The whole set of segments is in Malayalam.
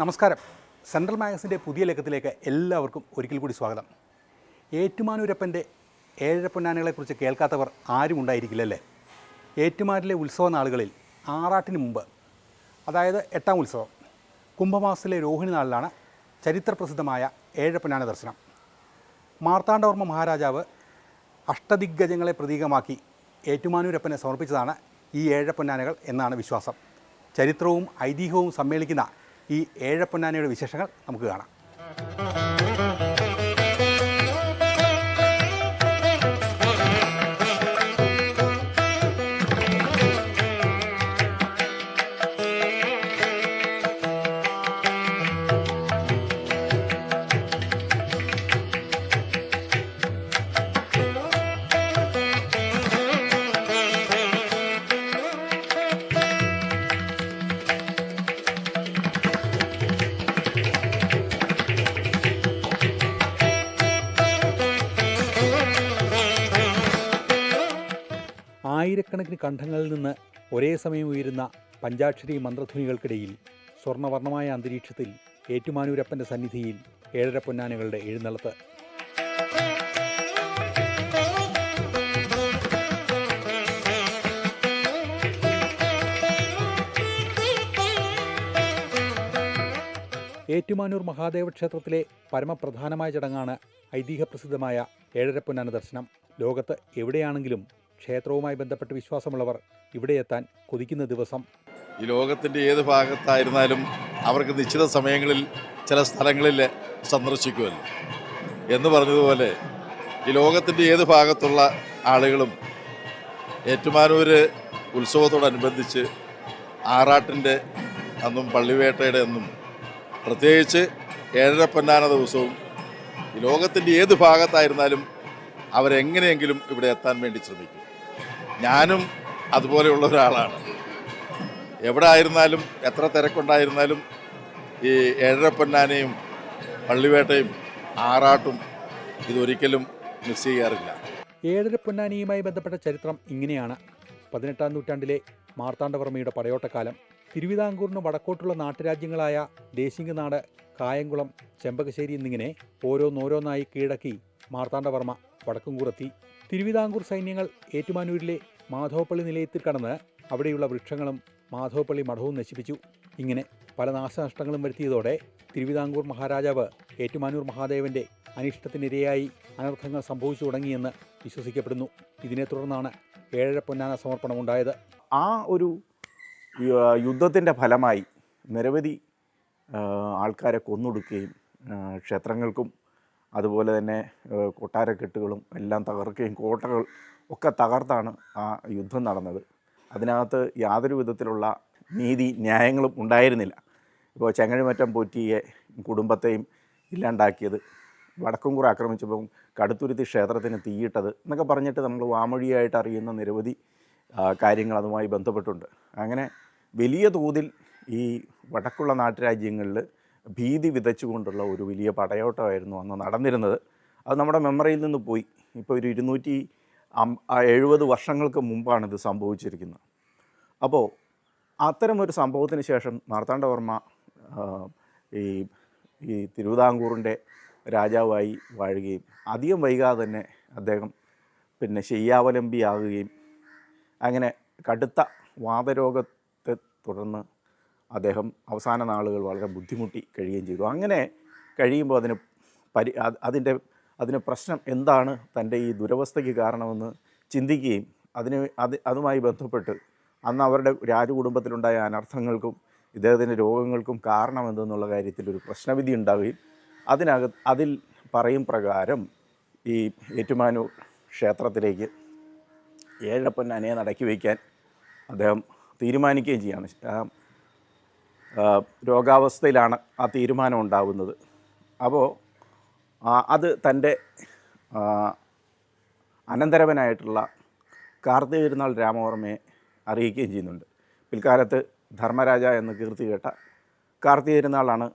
നമസ്കാരം. സെൻട്രൽ മാഗസിന്റെ പുതിയ ലേഖത്തിലേക്ക് എല്ലാവർക്കും ഒരിക്കൽ കൂടി സ്വാഗതം. ഏറ്റുമാനൂരപ്പന്റെ ഏഴര പൊന്നാനകളെക്കുറിച്ച് കേൾക്കാത്തവർ ആരും ഉണ്ടായിരിക്കില്ലല്ലേ? ഏറ്റുമാരിലെ ഉത്സവ നാളുകളിൽ ആറാട്ടിന് മുമ്പ് അതായത് എട്ടാം ഉത്സവം കുംഭമാസത്തിലെ രോഹിണി നാളിലാണ് ചരിത്രപ്രസിദ്ധമായ ഏഴപ്പൊന്നാന ദർശനം. മാർത്താണ്ഡവർമ്മ മഹാരാജാവ് അഷ്ടദിഗ്ഗജങ്ങളെ പ്രതീകമാക്കി ഏറ്റുമാനൂരപ്പനെ സമർപ്പിച്ചതാണ് ഈ ഏഴപ്പൊന്നാനകൾ എന്നാണ് വിശ്വാസം. ചരിത്രവും ഐതിഹ്യവും സമ്മേളിക്കുന്ന ഈ ഏഴപ്പൊന്നാനയുടെ വിശേഷങ്ങൾ നമുക്ക് കാണാം. ആയിരക്കണക്കിന് കണ്ഠങ്ങളിൽ നിന്ന് ഒരേ സമയം ഉയരുന്ന പഞ്ചാക്ഷരി മന്ത്രധ്വനികൾക്കിടയിൽ സ്വർണവർണമായ അന്തരീക്ഷത്തിൽ ഏറ്റുമാനൂരപ്പന്റെ സന്നിധിയിൽ ഏഴര പൊന്നാനകളുടെ എഴുന്നള്ളത്ത്. ഏറ്റുമാനൂർ മഹാദേവ ക്ഷേത്രത്തിലെ പരമപ്രധാനമായ ചടങ്ങാണ് ഐതിഹ്യപ്രസിദ്ധമായ ഏഴര പൊന്നാന ദർശനം. ലോകത്ത് എവിടെയാണെങ്കിലും ക്ഷേത്രവുമായി ബന്ധപ്പെട്ട് വിശ്വാസമുള്ളവർ ഇവിടെ എത്താൻ കൊതിക്കുന്ന ദിവസം. ഈ ലോകത്തിന്റെ ഏത് ഭാഗത്തായിരുന്നാലും അവർക്ക് നിശ്ചിത സമയങ്ങളിൽ ചില സ്ഥലങ്ങളിൽ സന്ദർശിക്കുമല്ലോ. എന്ന് പറഞ്ഞതുപോലെ ഈ ലോകത്തിന്റെ ഏത് ഭാഗത്തുള്ള ആളുകളും ഏറ്റുമാനൂര് ഉത്സവത്തോടനുബന്ധിച്ച് ആറാട്ടിന്റെ അന്നും പള്ളിവേട്ടയുടെ അന്നും പ്രത്യേകിച്ച് ഏഴര പൊന്നാന ദിവസവും ഈ ലോകത്തിന്റെ ഏത് ഭാഗത്തായിരുന്നാലും അവരെങ്ങനെയെങ്കിലും ഇവിടെ എത്താൻ വേണ്ടി ശ്രമിക്കും. ഞാനും അതുപോലെയുള്ള ഒരാളാണ്. എവിടെ ആയിരുന്നാലും എത്ര തിരക്കുണ്ടായിരുന്നാലും ഈ ഏഴര പൊന്നാനയും പള്ളിവേട്ടയും ആറാട്ടും ഇതൊരിക്കലും മിസ് ചെയ്യാറില്ല. ഏഴര പൊന്നാനിയുമായി ബന്ധപ്പെട്ട ചരിത്രം ഇങ്ങനെയാണ്. പതിനെട്ടാം നൂറ്റാണ്ടിലെ മാർത്താണ്ഡവർമ്മയുടെ പടയോട്ടക്കാലം. തിരുവിതാംകൂറിന് വടക്കോട്ടുള്ള നാട്ടുരാജ്യങ്ങളായ ദേശിംഗനാട് കായംകുളം ചെമ്പകശ്ശേരി എന്നിങ്ങനെ ഓരോന്നോരോന്നായി കീഴടക്കി മാർത്താണ്ഡവർമ്മ വടക്കുംകൂറെത്തി. തിരുവിതാംകൂർ സൈന്യങ്ങൾ ഏറ്റുമാനൂരിലെ മാധവപ്പള്ളി നിലയത്തിൽ കടന്ന് അവിടെയുള്ള വൃക്ഷങ്ങളും മാധവപ്പള്ളി മഠവും നശിപ്പിച്ചു. ഇങ്ങനെ പല നാശനഷ്ടങ്ങളും വരുത്തിയതോടെ തിരുവിതാംകൂർ മഹാരാജാവ് ഏറ്റുമാനൂർ മഹാദേവന്റെ അനിഷ്ടത്തിനിരയായി അനർത്ഥങ്ങൾ സംഭവിച്ചു തുടങ്ങിയെന്ന് വിശ്വസിക്കപ്പെടുന്നു. ഇതിനെ തുടർന്നാണ് ഏഴര പൊന്നാന സമർപ്പണം സമർപ്പണമുണ്ടായത്. ആ ഒരു യുദ്ധത്തിന്റെ ഫലമായി നിരവധി ആൾക്കാരെ കൊന്നൊടുക്കുകയും ക്ഷേത്രങ്ങൾക്കും അതുപോലെ തന്നെ കൊട്ടാരക്കെട്ടുകളും എല്ലാം തകർക്കുകയും കോട്ടകൾ ഒക്കെ തകർത്താണ് ആ യുദ്ധം നടന്നത്. അതിനകത്ത് യാതൊരു വിധത്തിലുള്ള നീതി ന്യായങ്ങളും ഉണ്ടായിരുന്നില്ല. ഇപ്പോൾ ചെങ്ങഴിമറ്റം പോറ്റിയെ കുടുംബത്തെയും ഇല്ലാണ്ടാക്കിയത് വടക്കുംകുറ ആക്രമിച്ചപ്പം കടുത്തുരുത്തി ക്ഷേത്രത്തിന് തീയിട്ടത് എന്നൊക്കെ പറഞ്ഞിട്ട് നമ്മൾ വാമൊഴിയായിട്ട് അറിയുന്ന നിരവധി കാര്യങ്ങൾ അതുമായി ബന്ധപ്പെട്ടുണ്ട്. അങ്ങനെ വലിയ തോതിൽ ഈ വടക്കുള്ള നാട്ടുരാജ്യങ്ങളിൽ ഭീതി വിതച്ചുകൊണ്ടുള്ള ഒരു വലിയ പടയോട്ടമായിരുന്നു അന്ന് നടന്നിരുന്നത്. അത് നമ്മുടെ മെമ്മറിയിൽ നിന്ന് പോയി. ഇപ്പോൾ ഒരു ഇരുന്നൂറ്റി എഴുപത് വർഷങ്ങൾക്ക് മുമ്പാണ് ഇത് സംഭവിച്ചിരിക്കുന്നത്. അപ്പോൾ അത്തരമൊരു സംഭവത്തിന് ശേഷം മാർത്താണ്ഡവർമ്മ ഈ ഈ തിരുവിതാംകൂറിന്റെ രാജാവായി വാഴുകയും അധികം വൈകാതെ തന്നെ അദ്ദേഹം പിന്നെ ശയ്യാവലംബിയാകുകയും അങ്ങനെ കടുത്ത വാതരോഗത്തെ തുടർന്ന് അദ്ദേഹം അവസാന നാളുകൾ വളരെ ബുദ്ധിമുട്ടി കഴിയുകയും ചെയ്തു. അങ്ങനെ കഴിയുമ്പോൾ അതിന് പരി അത് അതിന്റെ അതിന് പ്രശ്നം എന്താണ്? തന്റെ ഈ ദുരവസ്ഥയ്ക്ക് കാരണമെന്ന് ചിന്തിക്കുകയും അതിന് അത് അതുമായി ബന്ധപ്പെട്ട് അന്ന് അവരുടെ രാജകുടുംബത്തിലുണ്ടായ അനർത്ഥങ്ങൾക്കും ഇദ്ദേഹത്തിന്റെ രോഗങ്ങൾക്കും കാരണമെന്തെന്നുള്ള കാര്യത്തിൽ ഒരു പ്രശ്നവിധി ഉണ്ടാവുകയും അതിനകത്ത് അതിൽ പറയും പ്രകാരം ഈ ഏറ്റുമാനൂർ ക്ഷേത്രത്തിലേക്ക് ഏഴപ്പൊന്നാനയെ നടക്കി വയ്ക്കാൻ അദ്ദേഹം തീരുമാനിക്കുകയും ആ, രോഗാവസ്ഥയിലാണ് ആ തീരുമാനം ഉണ്ടാവുന്നത്. അപ്പോൾ അത് തന്റെ അനന്തരവനായിട്ടുള്ള കാർത്തിക തിരുനാൾ രാമവർമ്മയെ അറിയിക്കുകയും ചെയ്യുന്നുണ്ട്. പിൽക്കാലത്ത് ധർമ്മരാജ എന്ന് കീർത്തി കേട്ട കാർത്തിക തിരുനാളാണ്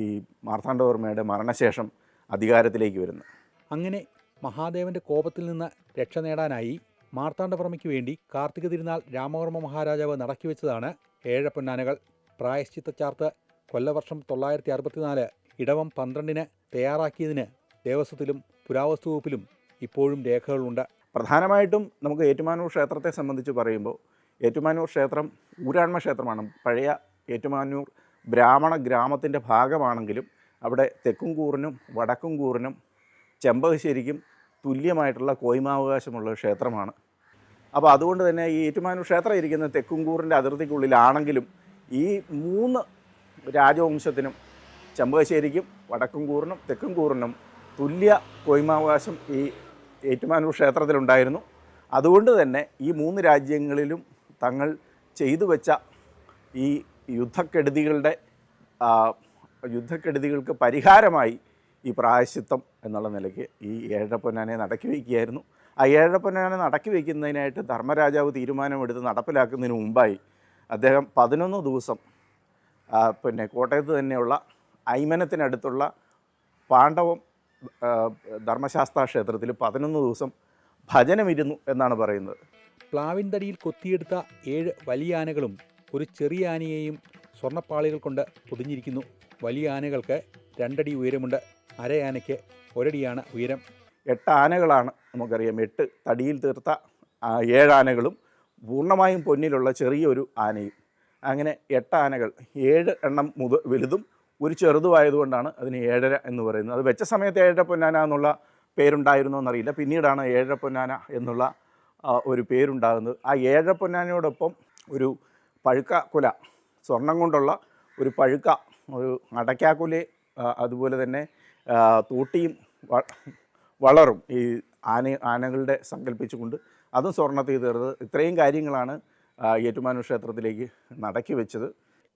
ഈ മാർത്താണ്ഡവർമ്മയുടെ മരണശേഷം അധികാരത്തിലേക്ക് വരുന്നത്. അങ്ങനെ മഹാദേവന്റെ കോപത്തിൽ നിന്ന് രക്ഷ നേടാനായി മാർത്താണ്ഡവർമ്മയ്ക്ക് വേണ്ടി കാർത്തിക തിരുനാൾ രാമവർമ്മ മഹാരാജാവ് നടക്കി വെച്ചതാണ് ഏഴപ്പൊന്നാനകൾ പ്രായശ്ചിത്ത ചാർത്ത് കൊല്ലവർഷം തൊള്ളായിരത്തി അറുപത്തിനാല് ഇടവം പന്ത്രണ്ടിന് തയ്യാറാക്കിയതിന് ദേവസ്വത്തിലും പുരാവസ്തു വകുപ്പിലും ഇപ്പോഴും രേഖകളുണ്ട്. പ്രധാനമായിട്ടും നമുക്ക് ഏറ്റുമാനൂർ ക്ഷേത്രത്തെ സംബന്ധിച്ച് പറയുമ്പോൾ ഏറ്റുമാനൂർ ക്ഷേത്രം ഊരാൺമ ക്ഷേത്രമാണ്. പഴയ ഏറ്റുമാനൂർ ബ്രാഹ്മണ ഗ്രാമത്തിന്റെ ഭാഗമാണെങ്കിലും അവിടെ തെക്കും കൂറിനും വടക്കും കൂറിനും ചെമ്പകശ്ശേരിക്കും തുല്യമായിട്ടുള്ള കോയ്മാവകാശമുള്ള ക്ഷേത്രമാണ്. അപ്പോൾ അതുകൊണ്ട് തന്നെ ഈ ഏറ്റുമാനൂർ ക്ഷേത്രം ഇരിക്കുന്ന തെക്കുംകൂറിന്റെ അതിർത്തിക്കുള്ളിലാണെങ്കിലും ഈ മൂന്ന് രാജവംശത്തിനും ചെമ്പകശ്ശേരിക്കും വടക്കുംകൂറിനും തെക്കുംകൂറിനും തുല്യ കോയ്മാവകാശം ഈ ഏറ്റുമാനൂർ ക്ഷേത്രത്തിലുണ്ടായിരുന്നു. അതുകൊണ്ട് തന്നെ ഈ മൂന്ന് രാജ്യങ്ങളിലും തങ്ങൾ ചെയ്തു വെച്ച ഈ യുദ്ധക്കെടുതികളുടെ യുദ്ധക്കെടുതികൾക്ക് പരിഹാരമായി ഈ പ്രായശിത്തം എന്നുള്ള നിലയ്ക്ക് ഈ ഏഴപ്പൊന്നാനെ നടക്കി വയ്ക്കുകയായിരുന്നു. ആ ഏഴപ്പൊന്നാനെ നടക്കി വയ്ക്കുന്നതിനായിട്ട് ധർമ്മരാജാവ് തീരുമാനമെടുത്ത് നടപ്പിലാക്കുന്നതിന് മുമ്പായി അദ്ദേഹം പതിനൊന്ന് ദിവസം പിന്നെ കോട്ടയത്ത് തന്നെയുള്ള ഐമനത്തിനടുത്തുള്ള പാണ്ഡവം ധർമ്മശാസ്ത്ര ക്ഷേത്രത്തിൽ പതിനൊന്ന് ദിവസം ഭജനമിരുന്നു എന്നാണ് പറയുന്നത്. പ്ലാവിൻ തടിയിൽ കൊത്തിയെടുത്ത ഏഴ് വലിയ ആനകളും ഒരു ചെറിയ ആനയെയും സ്വർണപ്പാളികൾ കൊണ്ട് പൊതിഞ്ഞിരിക്കുന്നു. വലിയ ആനകൾക്ക് രണ്ടടി ഉയരമുണ്ട്. അരയാനയ്ക്ക് ഒരടിയാണ് ഉയരം. എട്ട് ആനകളാണ് നമുക്കറിയാം. എട്ട് തടിയിൽ തീർത്ത ഏഴാനകളും പൂർണമായും പൊന്നിലുള്ള ചെറിയൊരു ആനയും. അങ്ങനെ എട്ട് ആനകൾ ഏഴ് എണ്ണം മുത വലുതും ഒരു ചെറുതുമായതുകൊണ്ടാണ് അതിന് ഏഴര എന്ന് പറയുന്നത്. അത് വെച്ച സമയത്ത് ഏഴര പൊന്നാന എന്നുള്ള പേരുണ്ടായിരുന്നോ എന്നറിയില്ല. പിന്നീടാണ് ഏഴര പൊന്നാന എന്നുള്ള ഒരു പേരുണ്ടാകുന്നത്. ആ ഏഴര പൊന്നാനയോടൊപ്പം ഒരു പഴുക്ക കുല സ്വർണം കൊണ്ടുള്ള ഒരു പഴുക്ക ഒരു അടയ്ക്കാക്കുല അതുപോലെ തന്നെ തൂട്ടിയും വളറും ഈ ആന ആനകളുടെ സങ്കല്പിച്ചുകൊണ്ട് അതും സ്വർണത്തിൽ തീർത്ത് ഇത്രയും കാര്യങ്ങളാണ് ഏറ്റുമാനൂർ ക്ഷേത്രത്തിലേക്ക് നടക്കി വെച്ചത്.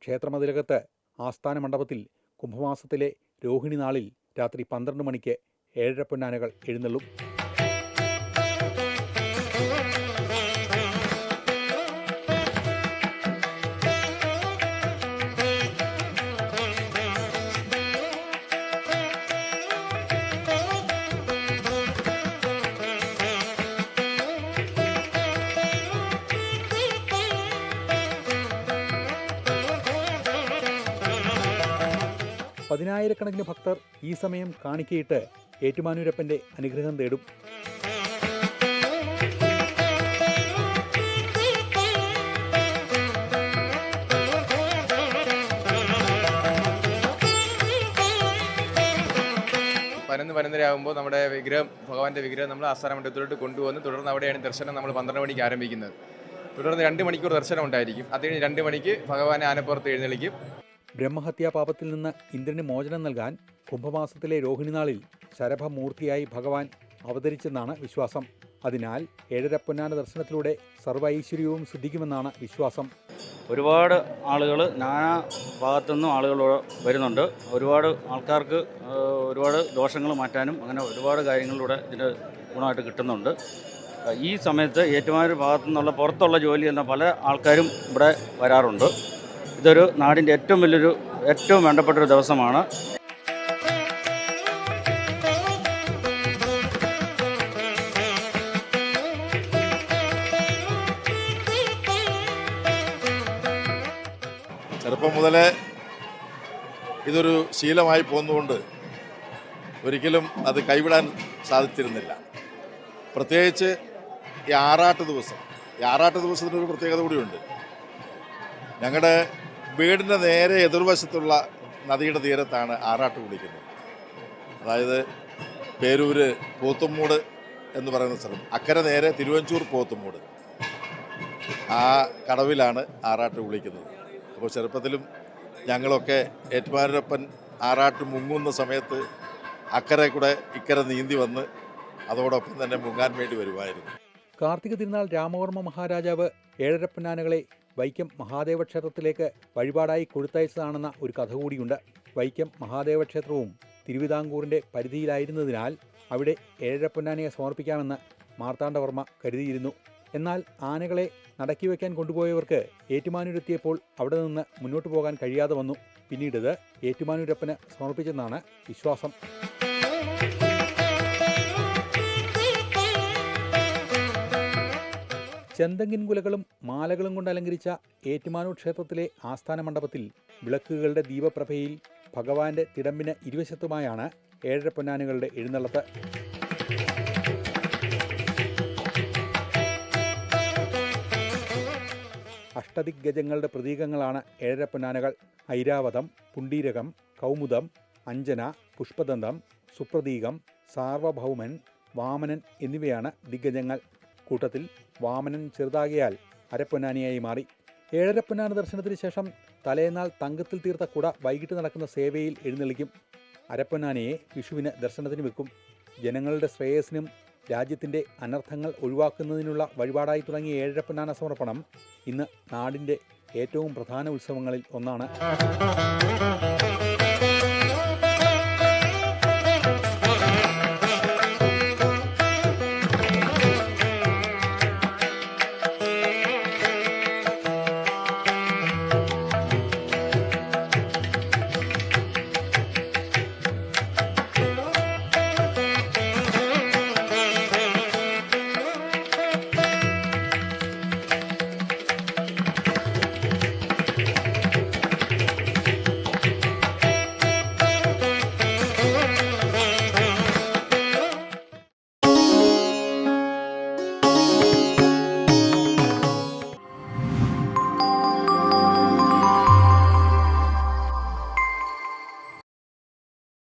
ക്ഷേത്രമതിലകത്ത് ആസ്ഥാന മണ്ഡപത്തിൽ കുംഭമാസത്തിലെ രോഹിണി നാളിൽ രാത്രി പന്ത്രണ്ട് മണിക്ക് ഏഴര പൊന്നാനകൾ എഴുന്നള്ളും. പതിനായിരക്കണക്കിന് ഭക്തർ ഈ സമയം കാണിക്കയിട്ട് ഏറ്റുമാനൂരപ്പന്റെ അനുഗ്രഹം തേടും. പതിനൊന്ന് പതിനൊന്നര നമ്മുടെ വിഗ്രഹം ഭഗവാന്റെ വിഗ്രഹം നമ്മൾ ആസ്ഥാന മണ്ഡലത്തിലോട്ട് കൊണ്ടുവന്ന് തുടർന്ന് അവിടെയാണ് ദർശനം നമ്മൾ പന്ത്രണ്ട് മണിക്ക് ആരംഭിക്കുന്നത്. തുടർന്ന് രണ്ട് മണിക്കൂർ ദർശനം ഉണ്ടായിരിക്കും. അത് കഴിഞ്ഞ് രണ്ട് മണിക്ക് ഭഗവാനെ ആനപ്പുറത്ത് എഴുന്നള്ളിക്കും. ബ്രഹ്മഹത്യാ പാപത്തിൽ നിന്ന് ഇന്ദ്രന് മോചനം നൽകാൻ കുംഭമാസത്തിലെ രോഹിണിനാളിൽ ശരഭമൂർത്തിയായി ഭഗവാൻ അവതരിച്ചെന്നാണ് വിശ്വാസം. അതിനാൽ ഏഴര പൊന്നാന ദർശനത്തിലൂടെ സർവ ഐശ്വര്യവും സിദ്ധിക്കുമെന്നാണ് വിശ്വാസം. ഒരുപാട് ആളുകൾ നാനാ ഭാഗത്തുനിന്നും ആളുകൾ വരുന്നുണ്ട്. ഒരുപാട് ആൾക്കാർക്ക് ഒരുപാട് ദോഷങ്ങൾ മാറ്റാനും അങ്ങനെ ഒരുപാട് കാര്യങ്ങളിലൂടെ ഇതിന്റെ ഗുണമായിട്ട് കിട്ടുന്നുണ്ട്. ഈ സമയത്ത് ഏറ്റുമാനൂർ ഭാഗത്തു നിന്നുള്ള പുറത്തുള്ള ജോലി എന്ന പല ആൾക്കാരും ഇവിടെ വരാറുണ്ട്. ഇതൊരു നാടിന്റെ ഏറ്റവും വലിയൊരു ഏറ്റവും വേണ്ടപ്പെട്ടൊരു ദിവസമാണ്. ചെറുപ്പം മുതലേ ഇതൊരു ശീലമായി പോന്നുകൊണ്ട് ഒരിക്കലും അത് കൈവിടാൻ സാധിച്ചിരുന്നില്ല. പ്രത്യേകിച്ച് ഈ ആറാട്ട് ദിവസം. ഈ ആറാട്ട് ദിവസത്തിനൊരു പ്രത്യേകത കൂടിയുണ്ട്. ഞങ്ങളുടെ വീടിന്റെ നേരെ എതിർവശത്തുള്ള നദിയുടെ തീരത്താണ് ആറാട്ട് കുടിക്കുന്നത്. അതായത് പേരൂര് പോത്തുമൂട് എന്ന് പറയുന്ന സ്ഥലം. അക്കരെ നേരെ തിരുവഞ്ചൂർ പോത്തുമൂട്. ആ കടവിലാണ് ആറാട്ട് കുളിക്കുന്നത്. അപ്പോൾ ചെറുപ്പത്തിലും ഞങ്ങളൊക്കെ ഏറ്റുമാനൂരപ്പൻ ആറാട്ട് മുങ്ങുന്ന സമയത്ത് അക്കരെ കൂടെ ഇക്കരെ നീന്തി വന്ന് അതോടൊപ്പം തന്നെ മുങ്ങാൻ വേണ്ടി വരുമായിരുന്നു. കാർത്തിക തിരുനാൾ രാമവർമ്മ മഹാരാജാവ് ഏഴരപ്പനാനകളെ വൈക്കം മഹാദേവ ക്ഷേത്രത്തിലേക്ക് വഴിപാടായി കൊടുത്തയച്ചതാണെന്ന ഒരു കഥ കൂടിയുണ്ട്. വൈക്കം മഹാദേവ ക്ഷേത്രവും തിരുവിതാംകൂറിന്റെ പരിധിയിലായിരുന്നതിനാൽ അവിടെ ഏഴരപ്പൊന്നാനയെ സമർപ്പിക്കാമെന്ന് മാർത്താണ്ഡവർമ്മ കരുതിയിരുന്നു. എന്നാൽ ആനകളെ നടക്കി വയ്ക്കാൻ കൊണ്ടുപോയവർക്ക് ഏറ്റുമാനൂരെത്തിയപ്പോൾ അവിടെ നിന്ന് മുന്നോട്ട് പോകാൻ കഴിയാതെ വന്നു. പിന്നീടത് ഏറ്റുമാനൂരപ്പന് സമർപ്പിച്ചെന്നാണ് വിശ്വാസം. ചെന്തങ്ങിൻ കുലകളും മാലകളും കൊണ്ട് അലങ്കരിച്ച ഏറ്റുമാനൂർ ക്ഷേത്രത്തിലെ ആസ്ഥാന മണ്ഡപത്തിൽ വിളക്കുകളുടെ ദീപപ്രഭയിൽ ഭഗവാന്റെ തിടമ്പിന് ഇരുവശത്തുമായാണ് ഏഴര പൊന്നാനുകളുടെ എഴുന്നള്ളത്ത്. അഷ്ടദിഗ്ഗജങ്ങളുടെ പ്രതീകങ്ങളാണ് ഏഴര പൊന്നാനകൾ. ഐരാവതം പുണ്ടീരകം കൗമുദം അഞ്ജന പുഷ്പദന്തം സുപ്രതീകം സാർവഭൗമൻ വാമനൻ എന്നിവയാണ് ദിഗ്ഗജങ്ങൾ. കൂട്ടത്തിൽ വാമനൻ ചെറുതാകിയാൽ അരപ്പൊന്നാനിയായി മാറി. ഏഴരപ്പൊന്നാന ദർശനത്തിന് ശേഷം തലേന്നാൾ തങ്കത്തിൽ തീർത്ത കുട വൈകിട്ട് നടക്കുന്ന സേവയിൽ എഴുന്നള്ളിക്കും. അരപ്പൊന്നാനയെ വിഷുവിന് ദർശനത്തിന് വെക്കും. ജനങ്ങളുടെ ശ്രേയസിനും രാജ്യത്തിന്റെ അനർത്ഥങ്ങൾ ഒഴിവാക്കുന്നതിനുള്ള വഴിപാടായി തുടങ്ങിയ ഏഴരപ്പൊന്നാന സമർപ്പണം ഇന്ന് നാടിന്റെ ഏറ്റവും പ്രധാന ഉത്സവങ്ങളിൽ ഒന്നാണ്.